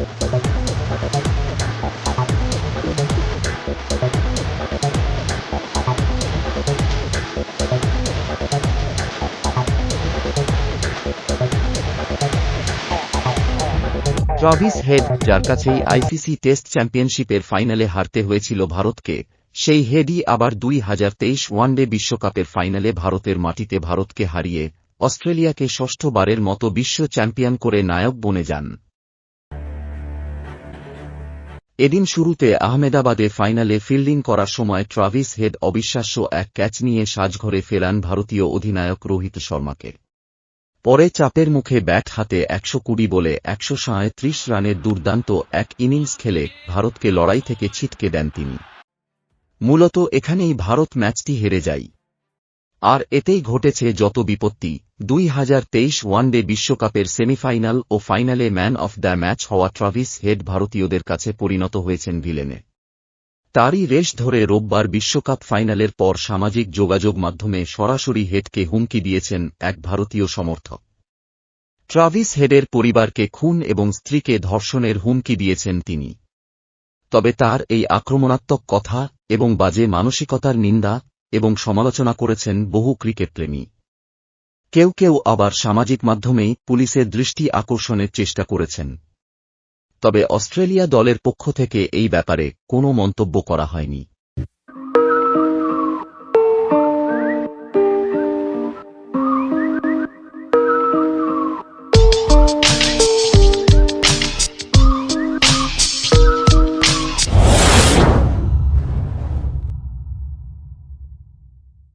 Travis head, যার কাছেই ICC test চ্যাম্পিয়নশিপের ফাইনালে হারতে হয়েছিল ভারতকে, সেই হেডই আবার দুই হাজার তেইশ ওয়ানডে বিশ্বকাপের ফাইনালে ভারতের মাটিতে ভারতকে হারিয়ে অস্ট্রেলিয়াকে ষষ্ঠবারের মতো বিশ্ব চ্যাম্পিয়ন করে নায়ক বনে যান। এদিন শুরুতে আহমেদাবাদে ফাইনালে ফিল্ডিং করার সময় ট্রাভিস হেড অবিশ্বাস্য এক ক্যাচ নিয়ে সাজঘরে ফেরান ভারতীয় অধিনায়ক রোহিত শর্মাকে। পরে চাপের মুখে ব্যাট হাতে একশো কুড়ি বলে একশো সাঁত্রিশ রানের দুর্দান্ত এক ইনিংস খেলে ভারতকে লড়াই থেকে ছিটকে দেন তিনি। মূলত এখানেই ভারত ম্যাচটি হেরে যায়। আর এতেই ঘটেছে যত বিপত্তি। দুই হাজার তেইশ ওয়ানডে বিশ্বকাপের সেমিফাইনাল ও ফাইনালে ম্যান অফ দ্য ম্যাচ হওয়া ট্রাভিস হেড ভারতীয়দের কাছে পরিণত হয়েছেন ভিলেনে। তারই রেশ ধরে রোববার বিশ্বকাপ ফাইনালের পর সামাজিক যোগাযোগ মাধ্যমে সরাসরি হেডকে হুমকি দিয়েছেন এক ভারতীয় সমর্থক। ট্রাভিস হেডের পরিবারকে খুন এবং স্ত্রীকে ধর্ষণের হুমকি দিয়েছেন তিনি। তবে তার এই আক্রমণাত্মক কথা এবং বাজে মানসিকতার নিন্দা এবং সমালোচনা করেছেন বহু ক্রিকেটপ্রেমী। কেউ কেউ আবার সামাজিক মাধ্যমেই পুলিশের দৃষ্টি আকর্ষণের চেষ্টা করেছেন। তবে অস্ট্রেলিয়া দলের পক্ষ থেকে এই ব্যাপারে কোনো মন্তব্য করা হয়নি।